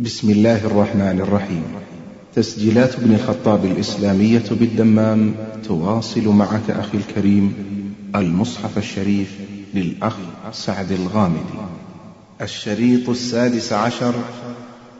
بسم الله الرحمن الرحيم تسجيلات ابن الخطاب الإسلامية بالدمام تواصل معك أخي الكريم المصحف الشريف للأخ سعد الغامدي الشريط السادس عشر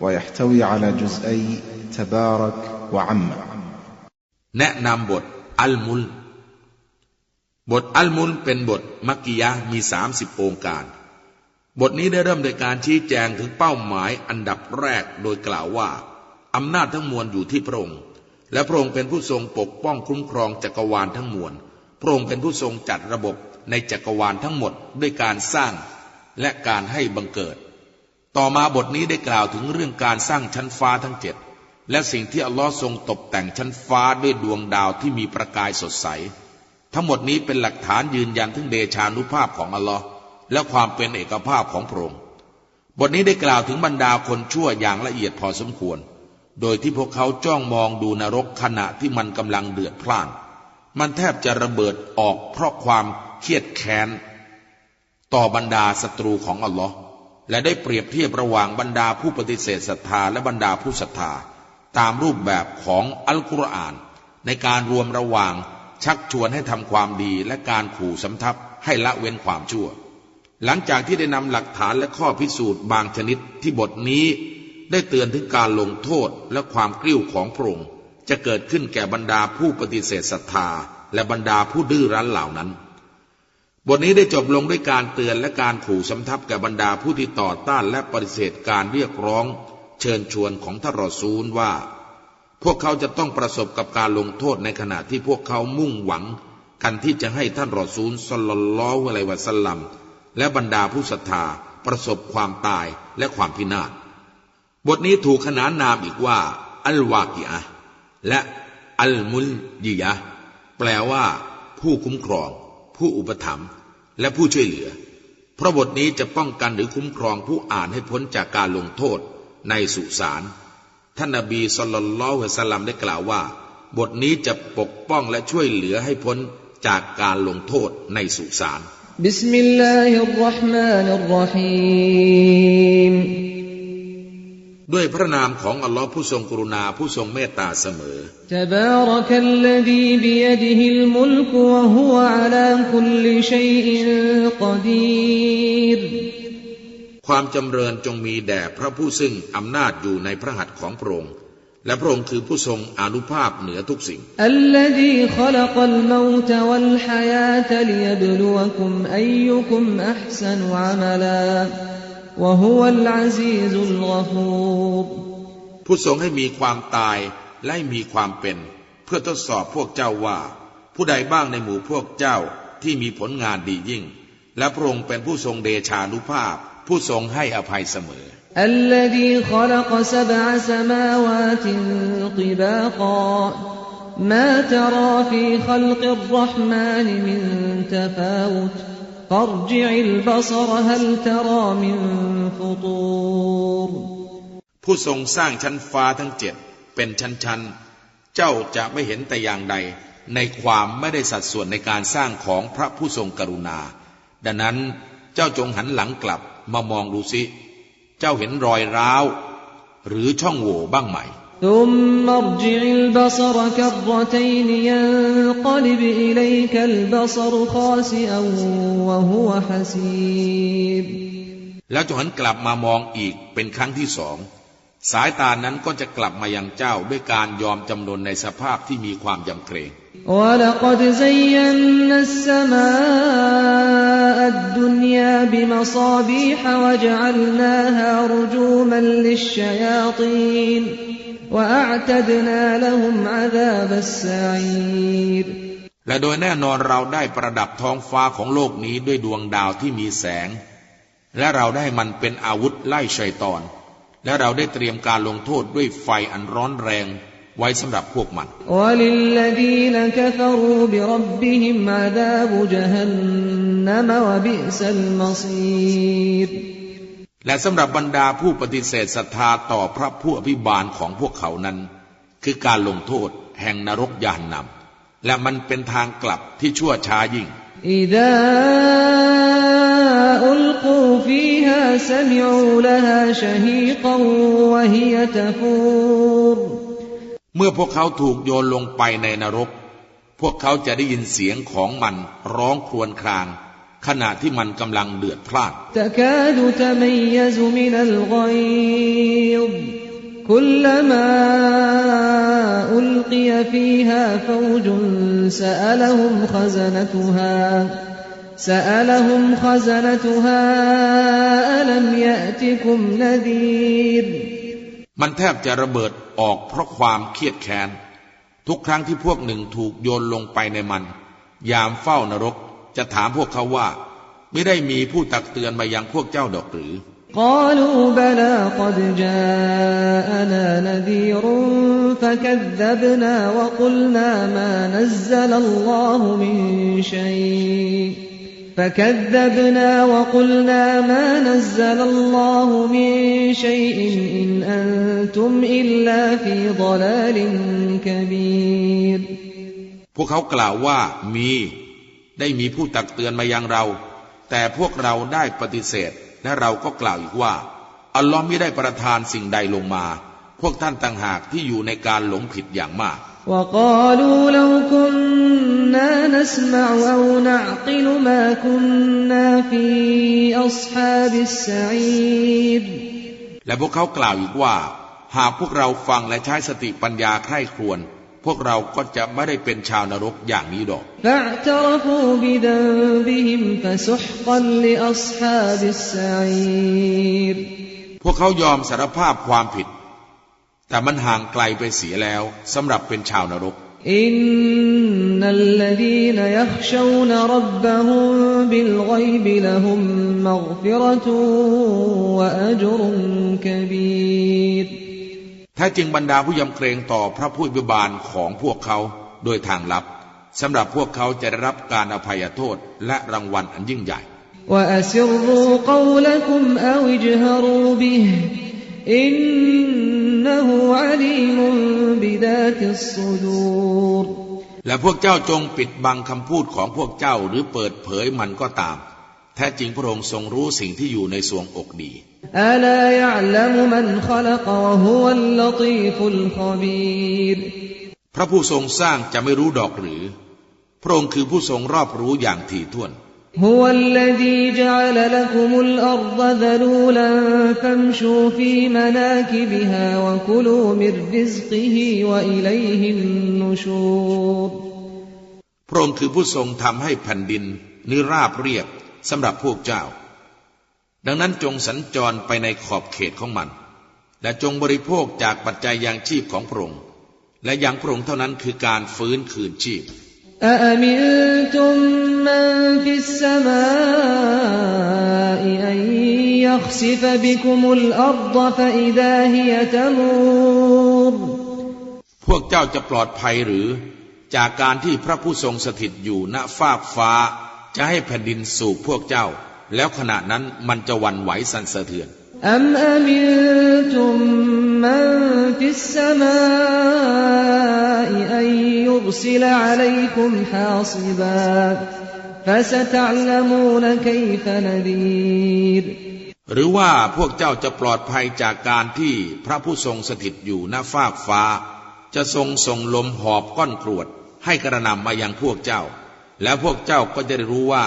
ويحتوي على جزئي تبارك وعم แนะนำบทอัลมุล บทอัลมุลเป็นบทมักกิยะห์มี 30 องค์การ บทนี้ได้เริ่มโดยการชี้แจงถึงเป้าหมายอันดับแรกโดยกล่าวว่า อำนาจทั้งมวลอยู่ที่พระองค์ และพระองค์เป็นผู้ทรงปกป้องคุ้มครองจักรวาลทั้งมวล พระองค์เป็นผู้ทรงจัดระบบในจักรวาลทั้งหมดด้วยการสร้างและการให้บังเกิด ต่อมาบทนี้ได้กล่าวถึงเรื่องการสร้างชั้นฟ้าทั้งเจ็ดและสิ่งที่อัลลอฮ์ทรงตกแต่งชั้นฟ้าด้วยดวงดาวที่มีประกายสดใส ทั้งหมดนี้เป็นหลักฐานยืนยันถึงเดชานุภาพของอัลลอฮ์ และความเป็นเอกภาพของพระองค์บทนี้ได้กล่าวถึงบรรดาคนชั่วอย่างละเอียดพอสมควร โดยที่พวกเขาจ้องมองดูนรกขณะที่มันกำลังเดือดพล่าน มันแทบจะระเบิดออกเพราะความเครียดแค้น ต่อบรรดาศัตรูของอัลลอฮ์และได้เปรียบเทียบระหว่างบรรดาผู้ปฏิเสธศรัทธาและบรรดาผู้ศรัทธา ตามรูปแบบของอัลกุรอาน ในการรวมระหว่างชักชวนให้ทำความดีและการขู่สำทับให้ละเว้นความชั่ว หลังจากที่ได้นำหลักฐานและข้อพิสูจน์บางชนิดที่บทนี้ได้เตือนถึงการลงโทษและความกลิ้วของพระองค์จะเกิดขึ้นแก่บรรดาผู้ปฏิเสธศรัทธา และบรรดาผู้ดื้อรั้นเหล่านั้น บทนี้ได้จบลงด้วยการเตือนและการขู่สำทับแก่บรรดาผู้ที่ต่อต้านและปฏิเสธการเรียกร้อง เชิญชวนของท่านรอซูลว่า พวกเขาจะต้องประสบกับการลงโทษในขณะที่พวกเขามุ่งหวัง กันที่จะให้ท่านรอซูลสลลัลลอฮุอะลัยวะสัลลัม และบรรดาผู้ศรัทธาประสบความตายและความพินาศ บทนี้ถูกขนานนามอีกว่า อัลวากิอะและอัลมุลยิยะแปลว่า ผู้คุ้มครอง ผู้อุปถัมภ์และผู้ช่วยเหลือ เพราะบทนี้จะป้องกันหรือคุ้มครองผู้อ่านให้พ้นจากการลงโทษในสุสานท่านนบีสุลต่านละฮ์สัลลัมได้กล่าวว่า บทนี้จะปกป้องและช่วยเหลือให้พ้นจากการลงโทษในสุสาน بسم الله الرحمن الرحيم ด้วยพระนามของอัลลอฮ์ผู้ทรงกรุณาผู้ทรงเมตตาเสมอ تبارك الذي بيده الملك وهو على كل شيء قدير ความจำเริญจงมีแด่พระผู้ซึ่งอำนาจอยู่ในพระหัตถ์ของพระองค์ และพระองค์คือผู้ทรงอนุภาพเหนือทุกสิ่ง ผู้ทรงให้มีความตายและมีความเป็น เพื่อทดสอบพวกเจ้าว่า ผู้ใดบ้างในหมู่พวกเจ้าที่มีผลงานดียิ่ง และพระองค์เป็นผู้ทรงเดชานุภาพ ผู้ทรงให้อภัยเสมอ الذي خلق سبع سماوات طباقا ما ترى في خلق الرحمن من تفاوت فارجع البصر هل ترى من فطور ผู้ทรงสร้างชั้นฟ้าทั้งเจ็ดเป็นชั้นๆ เจ้าจะไม่เห็นแต่อย่างใด ในความไม่ได้สัดส่วนในการสร้างของพระผู้ทรงกรุณา ดังนั้นเจ้าจงหันหลังกลับ มามองดูสิ เจ้าเห็นรอยร้าว หรือช่องโหว่บ้างไหม ثم ارجع البصر كرتين ينقلب إليك البصر خاسئا وهو حسير แล้วจงหันกลับมามองอีกเป็นครั้งที่สอง สายตานั้นก็จะกลับมายังเจ้าด้วยการยอมจำนนในสภาพที่มีความยำเกรง ولقد زينا السماء الدنيا بمصابيح وجعلناها رجوما للشياطين وأعتدنا لهم عذاب السعير และโดยแน่นอนเราได้ประดับท้องฟ้าของโลกนี้ด้วยดวงดาวที่มีแสง และเราได้มันเป็นอาวุธไล่ชัยตอน และเราได้เตรียมการลงโทษด้วยไฟอันร้อนแรงไว้สำหรับพวกมัน นมวบิสลมซีรและสำหรับบรรดาผู้ปฏิเสธศรัทธาต่อพระผู้อภิบาลของพวกเขานั้น คือการลงโทษแห่งนรกยานนำและมันเป็นทางกลับที่ชั่วช้ายิ่งเมื่อพวกเขาถูกโยนลงไปในนรก พวกเขาจะได้ยินเสียงของมันร้องครวญคราง ขณะที่มันกำลังเดือดพล่าน تكاد تميز من الغيظ كلما ألقي فيها فوج سألهم خزنتها سألهم خزنتها ألم يأتكم نذير มันแทบจะระเบิดออกเพราะความเครียดแค้น ทุกครั้งที่พวกหนึ่งถูกโยนลงไปในมัน ยามเฝ้านรก จะถามพวกเขาว่า ไม่ได้มีผู้ตักเตือนมายังพวกเจ้าดอกหรือ قالوا بلى قد جاءنا نذير فكذبنا وقلنا ما نزل الله من شيء فكذبنا وقلنا ما نزل الله من شيء إن أنتم إلا في ضلال كبير พวกเขากล่าวว่ามี ได้มีผู้ตักเตือนมายังเรา แต่พวกเราได้ปฏิเสธ และเราก็กล่าวอีกว่า อัลลอฮ์ไม่ได้ประทานสิ่งใดลงมา พวกท่านต่างหากที่อยู่ในการหลงผิดอย่างมาก وقالوا لو كنا نسمع أو نعقل ما كنا في أصحاب السعير และพวกเขากล่าวอีกว่า หากพวกเราฟังและใช้สติปัญญาใคร่ครวญ พวกเราก็จะไม่ได้เป็นชาวนรกอย่างนี้ดอก พวกเขายอมสารภาพความผิด แต่มันห่างไกลไปเสียแล้วสำหรับเป็นชาวนรก อินนัลลดีนยัคชวนรับบะฮุมบิลไกบละฮุมมัฆฟิรตุวะอัจรุนกบีร ถ้าจริงบรรดาผู้ยำเกรงต่อพระผู้บิบาลของพวกเขาโดยทางลับสำหรับพวกเขาจะได้รับการอภัยโทษและรางวัลอันยิ่งใหญ่และพวกเจ้าจงปิดบังคำพูดของพวกเจ้าหรือเปิดเผยมันก็ตาม แท้จริงพระองค์ทรงรู้สิ่งที่อยู่ในสวงอกดี ألا يعلم من خلق وهو اللطيف الخبير พระผู้ทรงสร้างจะไม่รู้ดอกหรือ พระองค์คือผู้ทรงรอบรู้อย่างถี่ถ้วน هو الذي جعل لكم الأرض ذلولا فامشوا في مناكبها وكلوا من رزقه وإليه النشور พระองค์คือผู้ทรงทำให้แผ่นดินนิราบเรียบ สำหรับพวกเจ้า ดังนั้นจงสัญจรไปในขอบเขตของมัน และจงบริโภคจากปัจจัยยางชีพของพระองค์ และยังพระองค์เท่านั้นคือการฟื้นคืนชีพพวกเจ้าจะปลอดภัยหรือ จากการที่พระผู้ทรงสถิตอยู่ณฟากฟ้า จะให้แผ่นดินสู่พวกเจ้า แล้วขณะนั้นมันจะวันไหวสั่นสะเทือนอัมอามินตุมมันฟิสสมาอิอนยุบซิลอะลัยคุมฮาซิบาฟะสะตัลมูนคัยฟะนดีรหรือว่าพวกเจ้าจะปลอดภัยจากการที่พระผู้ทรงสถิตอยู่หน้าฟากฟ้า จะทรงส่งลมหอบก้อนกรวด ให้กระนำมายังพวกเจ้า แล้วพวกเจ้าก็จะได้รู้ว่า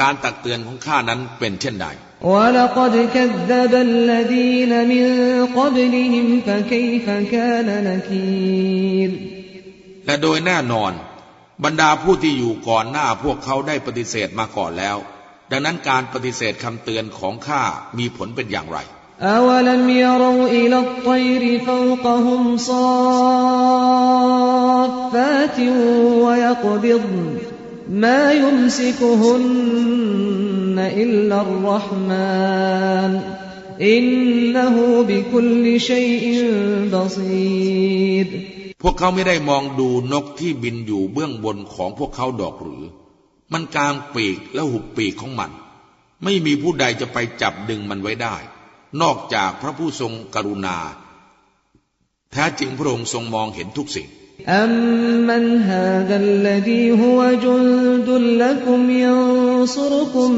การตักเตือนของข้านั้นเป็นเช่นใด ولقد كذب الذين من قبلهم فكيف كان نكير และโดยแน่นอน บรรดาผู้ที่อยู่ก่อนหน้าพวกเขาได้ปฏิเสธมาก่อนแล้ว ดังนั้นการปฏิเสธคำเตือนของข้ามีผลเป็นอย่างไร أولم يروا إلى الطير فوقهم صافات ويقبضن มายุมซิกุฮุนอิลลัลรห์มานอินนหูพวกเขาไม่ได้มองดูนกที่บินอยู่เบื้องบนของพวกเขาดอกหรือ มันกลางปีกและหุบปีกของมัน ไม่มีผู้ใดจะไปจับดึงมันไว้ได้ นอกจากพระผู้ทรงกรุณา แท้จริงพระองค์ทรงมองเห็นทุกสิ่ง أمن هذا الذي هو جند لكم ينصركم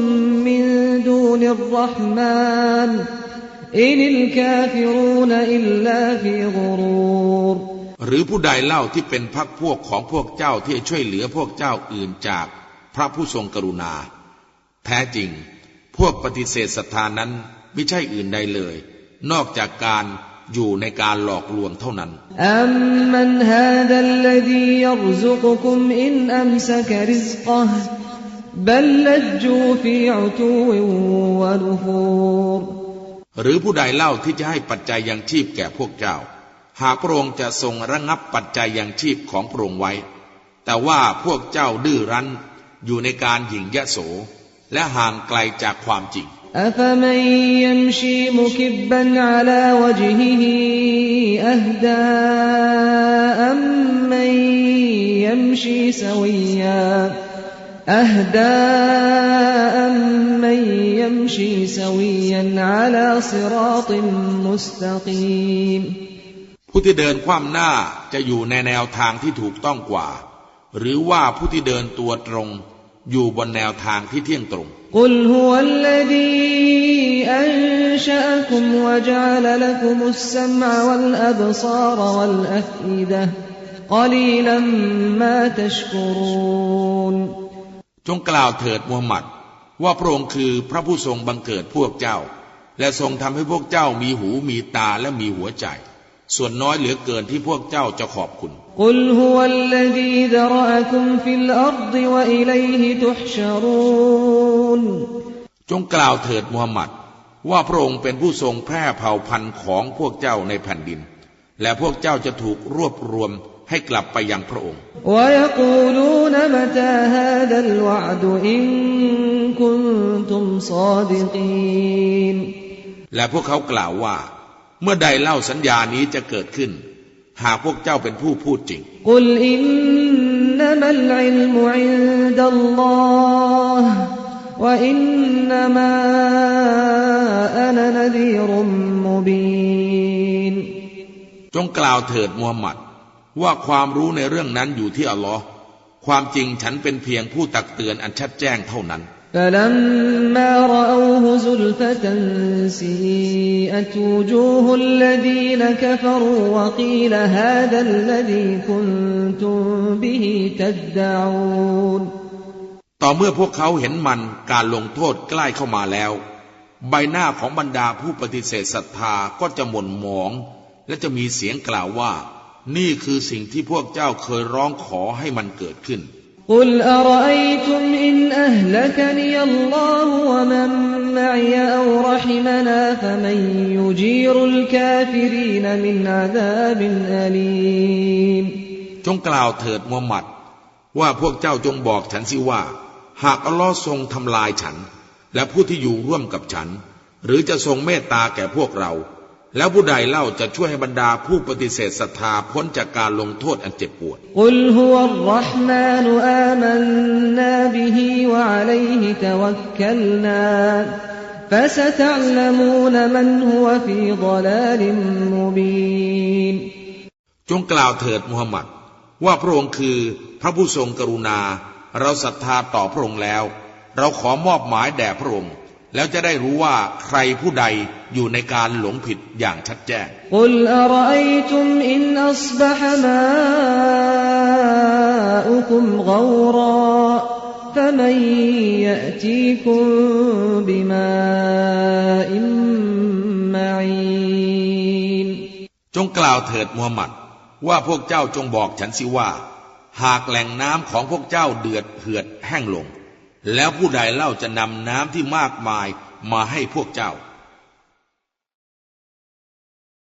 من دون الرحمن إن الكافرون إلا في غرور หรือผู้ใดเล่าที่เป็นพักพวกของพวกเจ้าที่ช่วยเหลือพวกเจ้าอื่นจากพระผู้ทรงกรุณา แท้จริง พวกปฏิเสธศรัทธานั้นไม่ใช่อื่นใดเลย นอกจากการ อยู่ในการหลอกลวงเท่านั้น أمن هذا الذي يرزقكم إن أمسك رزقه بل لجوا في عتو ونفور หรือผู้ใดเล่าที่จะให้ปัจจัยยังชีพแก่พวกเจ้า หากพระองค์จะทรงระงับปัจจัยยังชีพของพระองค์ไว้ แต่ว่าพวกเจ้าดื้อรั้นอยู่ในการหยิ่งยโส และห่างไกลจากความจริง أفمن يمشي مكبا على وجهه أهدى أمن يمشي سويا أهدى أمن يمشي سويا على صراط مستقيم ผู้ที่เดินคว่ำหน้าจะอยู่ในแนวทางที่ถูกต้องกว่า หรือว่าผู้ที่เดินตัวตรง อยู่บนแนวทางที่เที่ยงตรงจงกล่าวเถิดมูฮัมหมัด ว่าพระองค์คือพระผู้ทรงบังเกิดพวกเจ้า และทรงทำให้พวกเจ้ามีหูมีตาและมีหัวใจ ส่วนน้อยเหลือเกินที่พวกเจ้าจะขอบคุณ กุลฮุวัลลดีดรอคุมฟิลอัรดิวะอิลัยฮิตุชรูนจงกล่าวเถิดมูฮัมหมัด ว่าพระองค์เป็นผู้ทรงแพร่เผ่าพันธุ์ของพวกเจ้าในแผ่นดิน และพวกเจ้าจะถูกรวบรวมให้กลับไปยังพระองค์ และพวกเขากล่าวว่า เมื่อใดเล่าสัญญานี้จะเกิดขึ้น หากพวกเจ้าเป็นผู้พูดจริงกุลอินนัมัลอิลมุอินดัลลอฮวะอินนมาอานนดีรุมมุบีนจงกล่าวเถิดมูฮัมหมัด ว่าความรู้ในเรื่องนั้นอยู่ที่อัลลอฮ์ความจริงฉันเป็นเพียงผู้ตักเตือนอันชัดแจ้งเท่านั้น فلما رأوه زلفة سيئت وجوه الذين كفروا وقيل هذا الذي كنتم به تدعون ต่อเมื่อพวกเขาเห็นมันการลงโทษใกล้เข้ามาแล้ว ใบหน้าของบรรดาผู้ปฏิเสธศรัทธาก็จะหม่นหมอง และจะมีเสียงกล่าวว่า นี่คือสิ่งที่พวกเจ้าเคยร้องขอให้มันเกิดขึ้น قل أرأيتم إن أهلكني الله ومن معي أو رحمنا فمن يجير الكافرين من عذاب أليم จงกล่าวเถิดมูฮัมหมัด ว่าพวกเจ้าจงบอกฉันสิว่า หากอัลลอฮ์ทรงทำลายฉัน และผู้ที่อยู่ร่วมกับฉัน หรือจะทรงเมตตาแก่พวกเรา แล้วผู้ใดเล่าจะช่วยให้บรรดาผู้ปฏิเสธศรัทธาพ้นจากการลงโทษอันเจ็บปวดกุลฮุวัรหมานอามันนาบิฮิวะอะลัยฮิตะวักกัลนาฟะสะตะอ์ลมูนมันฮุวฟีฎอลาลิมมุบีนจงกล่าวเถิดมุฮัมมัด ว่าพระองค์คือพระผู้ทรงกรุณา เราศรัทธาต่อพระองค์แล้ว เราขอมอบหมายแด่พระองค์ แล้วจะได้รู้ว่าใครผู้ใดอยู่ในการหลงผิดอย่างชัดแจ้งจงกล่าวเถิดมูฮัมหมัด ว่าพวกเจ้าจงบอกฉันสิว่า หากแหล่งน้ำของพวกเจ้าเดือดเหือดแห้งลง แล้วผู้ใดเล่าจะนำน้ำที่มากมายมาให้พวกเจ้า